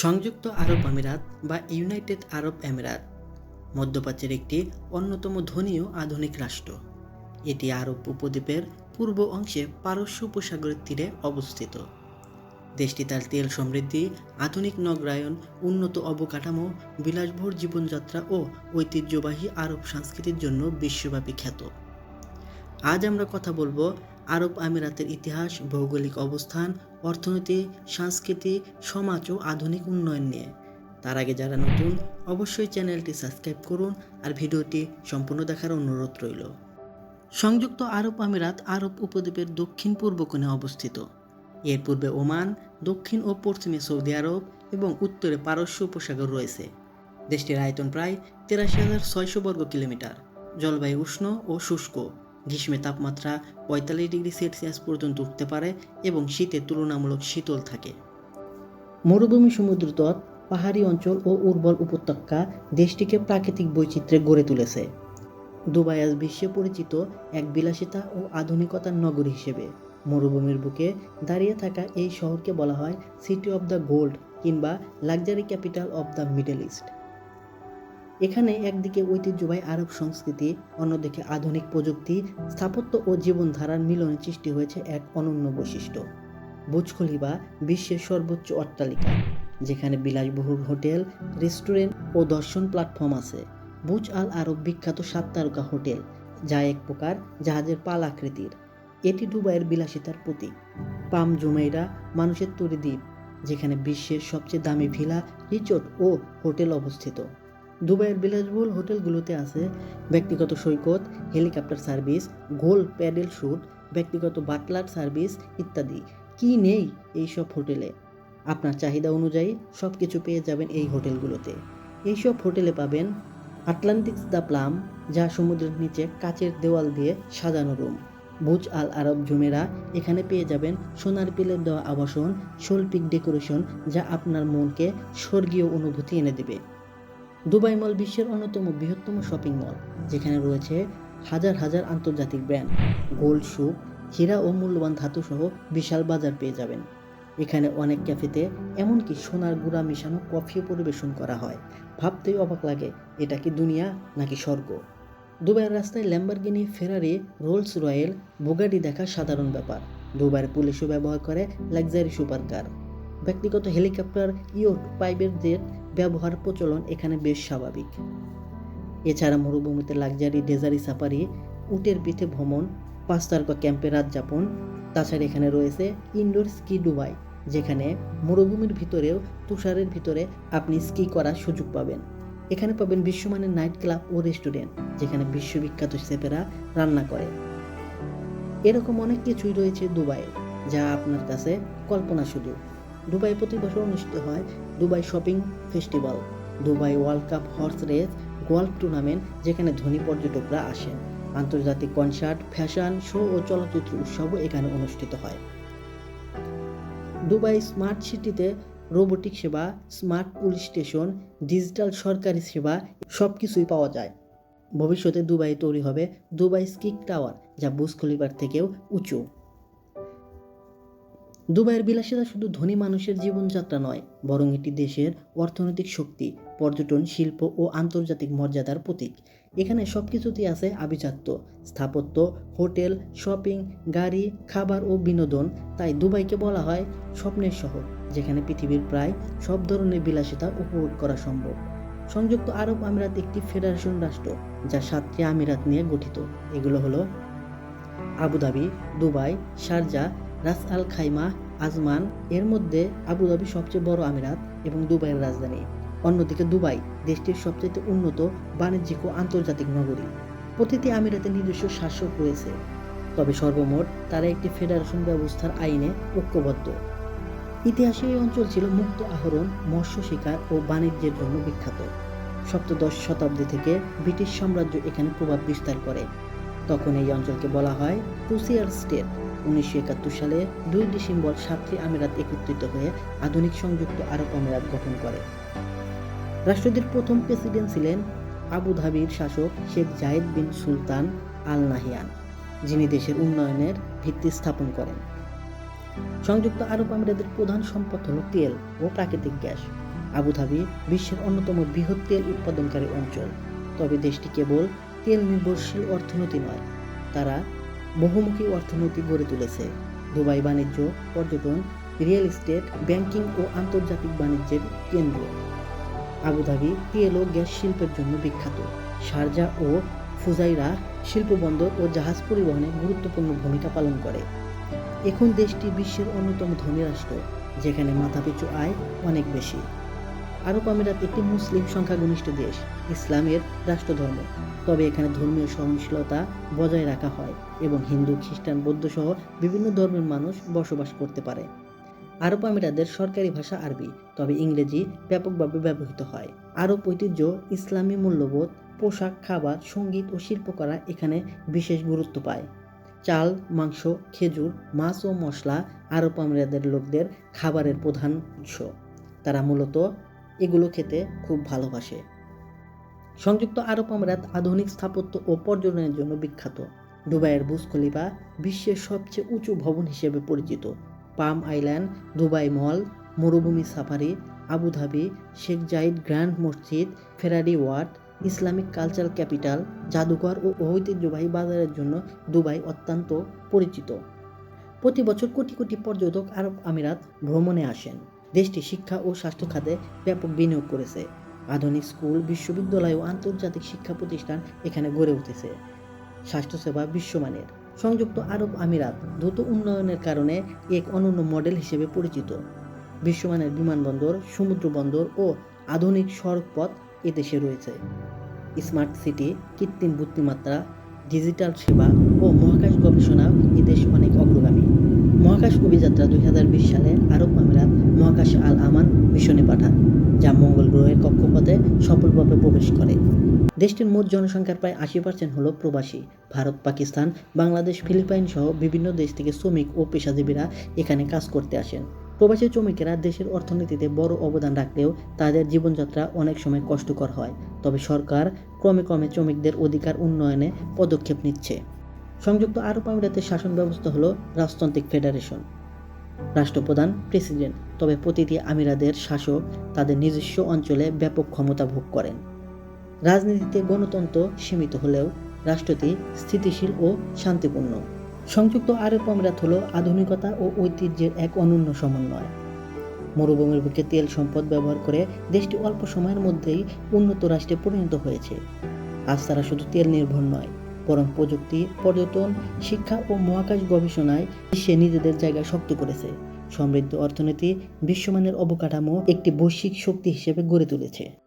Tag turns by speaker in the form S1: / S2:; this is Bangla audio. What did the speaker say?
S1: সংযুক্ত আরব আমিরাত বা ইউনাইটেড আরব আমিরাত, মধ্যপ্রাচ্যের একটি অন্যতম ধনী ও আধুনিক রাষ্ট্র। এটি আরব উপদ্বীপের পূর্ব অংশে পারস্য উপসাগরের তীরে অবস্থিত। দেশটি তার তেল সমৃদ্ধি, আধুনিক নগরায়ন, উন্নত অবকাঠামো বিলাসভর জীবনযাত্রা ও ঐতিহ্যবাহী আরব সংস্কৃতির জন্য বিশ্বব্যাপী খ্যাত। আজ আমরা কথা বলব আরব আমিরাতের ইতিহাস, ভৌগোলিক অবস্থান, অর্থনীতি সংস্কৃতি সমাজ ও আধুনিক উন্নয়ন নিয়ে। তার আগে যারা নতুন, অবশ্যই চ্যানেলটি সাবস্ক্রাইব করুন আর ভিডিওটি সম্পূর্ণ দেখার অনুরোধ রইল। সংযুক্ত আরব আমিরাত আরব উপদ্বীপের দক্ষিণ পূর্ব কোণে অবস্থিত। এর পূর্বে ওমান, দক্ষিণ ও পশ্চিমে সৌদি আরব এবং উত্তরে পারস্য উপসাগর রয়েছে। দেশটির আয়তন প্রায় তেরাশি হাজার ছয়শো বর্গ কিলোমিটার। জলবায়ু উষ্ণ ও শুষ্ক। গ্রীষ্মে তাপমাত্রা পঁয়তাল্লিশ ডিগ্রি সেলসিয়াস পর্যন্ত উঠতে পারে এবং শীতে তুলনামূলক শীতল থাকে। মরুভূমি সমুদ্রতট পাহাড়ি অঞ্চল ও উর্বর উপত্যকা দেশটিকে প্রাকৃতিক বৈচিত্র্যে গড়ে তুলেছে। দুবাই আজ বিশ্বে পরিচিত এক বিলাসিতা ও আধুনিকতার নগরী হিসেবে। মরুভূমির বুকে দাঁড়িয়ে থাকা এই শহরকে বলা হয় সিটি অব দ্য গোল্ড কিংবা luxury capital of the Middle East এখানে একদিকে ঐতিহ্যবাহী আরব সংস্কৃতি, অন্যদিকে আধুনিক প্রযুক্তি স্থাপত্য ও জীবনধারার মিলনে সৃষ্টি হয়েছে এক অনন্য বৈশিষ্ট্য। বুজ খলিফা বিশ্বের সর্বোচ্চ অট্টালিকা, যেখানে বিলাসবহুল হোটেল, রেস্টুরেন্ট ও দর্শন প্ল্যাটফর্ম আছে। বুজ আল আরব বিখ্যাত সাত তারকা হোটেল, যা এক প্রকার জাহাজের পাল আকৃতির। এটি দুবাইয়ের বিলাসিতার প্রতীক। পাম জুমেইরা মানুষের তৈরি দ্বীপ, যেখানে বিশ্বের সবচেয়ে দামি ভিলা রিচোর্ট ও হোটেল অবস্থিত। দুবাইয়ের বিলাসবহুল হোটেলগুলোতে আছে ব্যক্তিগত সৈকত, হেলিকপ্টার সার্ভিস, গোল প্যাডেল শ্যুট, ব্যক্তিগত বাটলার সার্ভিস ইত্যাদি। কি নেই এইসব হোটেলে? আপনার চাহিদা অনুযায়ী সব কিছু পেয়ে যাবেন এই হোটেলগুলোতে। এইসব হোটেলে পাবেন আটলান্টিক্স দ্য প্লাম, যা সমুদ্রের নিচে কাচের দেওয়াল দিয়ে সাজানো রুম। বুজ আল আরব জুমেরা এখানে পেয়ে যাবেন সোনার পিলের দেওয়া আবাসন, শৈল্পিক ডেকোরেশন, যা আপনার মনকে স্বর্গীয় অনুভূতি এনে দেবে। দুবাই মল বিশ্বের অন্যতম বৃহত্তম শপিং মল, যেখানে রয়েছে হাজার হাজার আন্তর্জাতিক ব্র্যান্ড, গোল্ড শুক হীরা ও মূল্যবান ধাতু সহ বিশাল বাজার পেয়ে যাবেন। এখানে অনেক ক্যাফেতে এমনকি সোনার গুঁড়া মেশানো কফিও পরিবেশন করা হয়। ভাবতেই অবাক লাগে, এটা কি দুনিয়া নাকি স্বর্গ? দুবাইয়ের রাস্তায় Lamborghini, Ferrari, Rolls Royce Bugatti দেখা সাধারণ ব্যাপার। দুবাইয়ের পুলিশও ব্যবহার করে লাক্সারি সুপার কার। ব্যক্তিগত হেলিকপ্টার ইয়ট পাইপের জেট ব্যবহার প্রচলন এখানে বেশ স্বাভাবিক। এছাড়া মরুভূমিতে লাক্সারি, ডেজারি সাফারি, উটের পিঠে ভ্রমণ পাঁচ ক্যাম্পে রাত যাপন, তাছাড়া এখানে রয়েছে ইনডোর স্কি ডুবাই, যেখানে মরুভূমির ভিতরেও তুষারের ভিতরে আপনি স্কি করার সুযোগ পাবেন। এখানে পাবেন বিশ্বমানের নাইট ক্লাব ও রেস্টুরেন্ট, যেখানে বিশ্ববিখ্যাত শেফেরা রান্না করে। এরকম অনেক কিছুই রয়েছে দুবাইয়ে, যা আপনার কাছে কল্পনা শুধু দুবাই প্রতি বছর অনুষ্ঠিত হয় Dubai shopping festival, Dubai world cup horse race golf tournament যেখানে ধনী পর্যটকরা আসেন। আন্তর্জাতিক কনসার্ট, ফ্যাশন, শো ও চলচ্চিত্র উৎসবও এখানে অনুষ্ঠিত হয়। দুবাই স্মার্ট সিটিতে রোবোটিক সেবা, স্মার্ট পুলিশ স্টেশন, ডিজিটাল সরকারি সেবা সব কিছুই পাওয়া যায়। ভবিষ্যতে দুবাই তৈরি হবে দুবাই স্কিক টাওয়ার, যা বুস খলিফার থেকেও উঁচু। দুবাইয়ের বিলাসিতা শুধু ধনী মানুষের জীবনযাত্রা নয়, বরং এটি দেশের অর্থনৈতিক শক্তি, পর্যটন, শিল্প ও আন্তর্জাতিক মর্যাদার প্রতীক। এখানে সব কিছুতেই আছে আভিজাত্য, স্থাপত্য, হোটেল, শপিং, গাড়ি, খাবার ও বিনোদন, তাই দুবাইকে বলা হয় স্বপ্নের শহর, যেখানে পৃথিবীর প্রায় সব ধরনের বিলাসিতা উপভোগ করা সম্ভব। সংযুক্ত আরব আমিরাত একটি ফেডারেশন রাষ্ট্র, যা সাতটি আমিরাত নিয়ে গঠিত। এগুলো হলো Abu Dhabi, Dubai, Sharjah Ras Al Khaimah, Ajman, এর মধ্যে আবুধাবি সবচেয়ে বড় আমিরাত এবং দুবাইয়ের রাজধানী। অন্যদিকে দুবাই দেশটির সবচেয়ে উন্নত বাণিজ্যিক ও আন্তর্জাতিক নগরী। প্রতিটি আমিরাতে নিজস্ব শাসক রয়েছে। তবে সর্বমোট তারা একটি ফেডারেশন ব্যবস্থার আইনে ঐক্যবদ্ধ। ইতিহাসে এই অঞ্চল ছিল মুক্ত আহরণ, মৎস্য শিকার ও বাণিজ্যের জন্য বিখ্যাত। সপ্তদশ শতাব্দী থেকে ব্রিটিশ সাম্রাজ্য এখানে প্রভাব বিস্তার করে। তখন এই অঞ্চলকে বলা হয় প্রুসিয়ার স্টেট। উনিশশো একাত্তর সালে দুই ডিসেম্বর সাতটি আমিরাত একত্রিত হয়ে আধুনিক সংযুক্ত আরব আমিরাত গঠন করে। রাষ্ট্রটির প্রথম প্রেসিডেন্ট ছিলেন আবুধাবির শাসক শেখ জায়েদ বিন সুলতান আল নাহিয়ান যিনি দেশের উন্নয়নের ভিত্তি স্থাপন করেন। সংযুক্ত আরব আমিরাতের প্রধান সম্পদ হল তেল ও প্রাকৃতিক গ্যাস। আবুধাবি বিশ্বের অন্যতম বৃহৎ তেল উৎপাদনকারী অঞ্চল। তবে দেশটি কেবল তেল নির্ভরশীল অর্থনীতি নয়। তারা বহুমুখী অর্থনীতি গড়ে তুলেছে। দুবাই বাণিজ্য, পর্যটন, রিয়েল এস্টেট, ব্যাংকিং ও আন্তর্জাতিক বাণিজ্যের কেন্দ্র। আবুধাবি তেল ও গ্যাস শিল্পের জন্য বিখ্যাত। শারজা ও ফুজাইরা শিল্পবন্দর ও জাহাজ পরিবহনে গুরুত্বপূর্ণ ভূমিকা পালন করে। এখন দেশটি বিশ্বের অন্যতম ধনী রাষ্ট্র, যেখানে মাথাপিছু আয় অনেক বেশি। আরব আমিরাত একটি মুসলিম সংখ্যাগরিষ্ঠ দেশ, ইসলামের রাষ্ট্রধর্ম। তবে এখানে ধর্মীয় সহনশীলতা বজায় রাখা হয় এবং হিন্দু, খ্রিস্টান বৌদ্ধ সহ বিভিন্ন ধর্মের মানুষ বসবাস করতে পারে। আরব আমিরাতের সরকারি ভাষা আরবি, তবে ইংরেজি ব্যাপকভাবে ব্যবহৃত হয়। আরব ঐতিহ্য, ইসলামী মূল্যবোধ, পোশাক, খাবার, সংগীত ও শিল্পকলা এখানে বিশেষ গুরুত্ব পায়। চাল, মাংস, খেজুর, মাছ ও মশলা আরব আমিরাতের লোকদের খাবারের প্রধান উৎস। তারা মূলত এগুলো খেতে খুব ভালোবাসে। সংযুক্ত আরব আমিরাত আধুনিক স্থাপত্য ও পর্যটনের জন্য বিখ্যাত। দুবাইয়ের বুজ খলিফা বিশ্বের সবচেয়ে উঁচু ভবন হিসেবে পরিচিত। পাম আইল্যান্ড, দুবাই মল, মরুভূমি safari Abu Dhabi Sheikh Zayed grand মসজিদ, Ferrari world, Islamic cultural capital, জাদুঘর ও ঐতিহ্যবাহী বাজারের জন্য দুবাই অত্যন্ত পরিচিত। প্রতি বছর কোটি কোটি পর্যটক আরব আমিরাত ভ্রমণে আসেন। দেশটি শিক্ষা ও স্বাস্থ্য খাতে ব্যাপক বিনিয়োগ করেছে। আধুনিক স্কুল, বিশ্ববিদ্যালয় ও আন্তর্জাতিক শিক্ষা প্রতিষ্ঠান এখানে গড়ে উঠেছে। স্বাস্থ্যসেবা বিশ্বমানের। সংযুক্ত আরব আমিরাত দ্রুত উন্নয়নের কারণে এক অনন্য মডেল হিসেবে পরিচিত। বিশ্বমানের বিমানবন্দর সমুদ্র বন্দর ও আধুনিক সড়কপথ এদেশে রয়েছে। স্মার্ট সিটি, কৃত্রিম বুদ্ধিমাত্রা ডিজিটাল সেবা ও মহাকাশ গবেষণা এদেশ অনেক অগ্রগামী মহাকাশ অভিযাত্রা দুই হাজার বিশ সালে আরব আমিরাত মহাকাশে আল আমান মিশনে পাঠান, যা মঙ্গল গ্রহের কক্ষপথে সফলভাবে প্রবেশ করে। দেশটির মোট জনসংখ্যার প্রায় আশি পার্সেন্ট হল প্রবাসী। ভারত, পাকিস্তান, বাংলাদেশ, ফিলিপাইন সহ বিভিন্ন দেশ থেকে শ্রমিক ও পেশাজীবীরা এখানে কাজ করতে আসেন। প্রবাসী শ্রমিকেরা দেশের অর্থনীতিতে বড় অবদান রাখলেও তাদের জীবনযাত্রা অনেক সময় কষ্টকর হয়। তবে সরকার ক্রমে ক্রমে শ্রমিকদের অধিকার উন্নয়নে পদক্ষেপ নিচ্ছে। সংযুক্ত আরব আমিরাতের শাসন ব্যবস্থা হলো রাজতান্ত্রিক ফেডারেশন। রাষ্ট্রপ্রধান, প্রেসিডেন্ট, তবে প্রতিটি আমিরাদের শাসক তাদের নিজস্ব অঞ্চলে ব্যাপক ক্ষমতা ভোগ করেন। রাজনীতিতে গণতন্ত্র সীমিত হলেও রাষ্ট্রটি স্থিতিশীল ও শান্তিপূর্ণ। সংযুক্ত আরব আমিরাত হল আধুনিকতা ও ঐতিহ্যের এক অনন্য সমন্বয়। মরুভূমির বুকে তেল সম্পদ ব্যবহার করে দেশটি অল্প সময়ের মধ্যেই উন্নত রাষ্ট্রে পরিণত হয়েছে। আজ তারা শুধু তেল নির্ভর নয় বরং প্রযুক্তি, পর্যটন, শিক্ষা ও মহাকাশ গবেষণায় বিশ্বে নিজেদের জায়গা শক্ত করেছে। সমৃদ্ধ অর্থনীতি, বিশ্বমানের অবকাঠামো একটি বৈশ্বিক শক্তি হিসেবে গড়ে তুলেছে।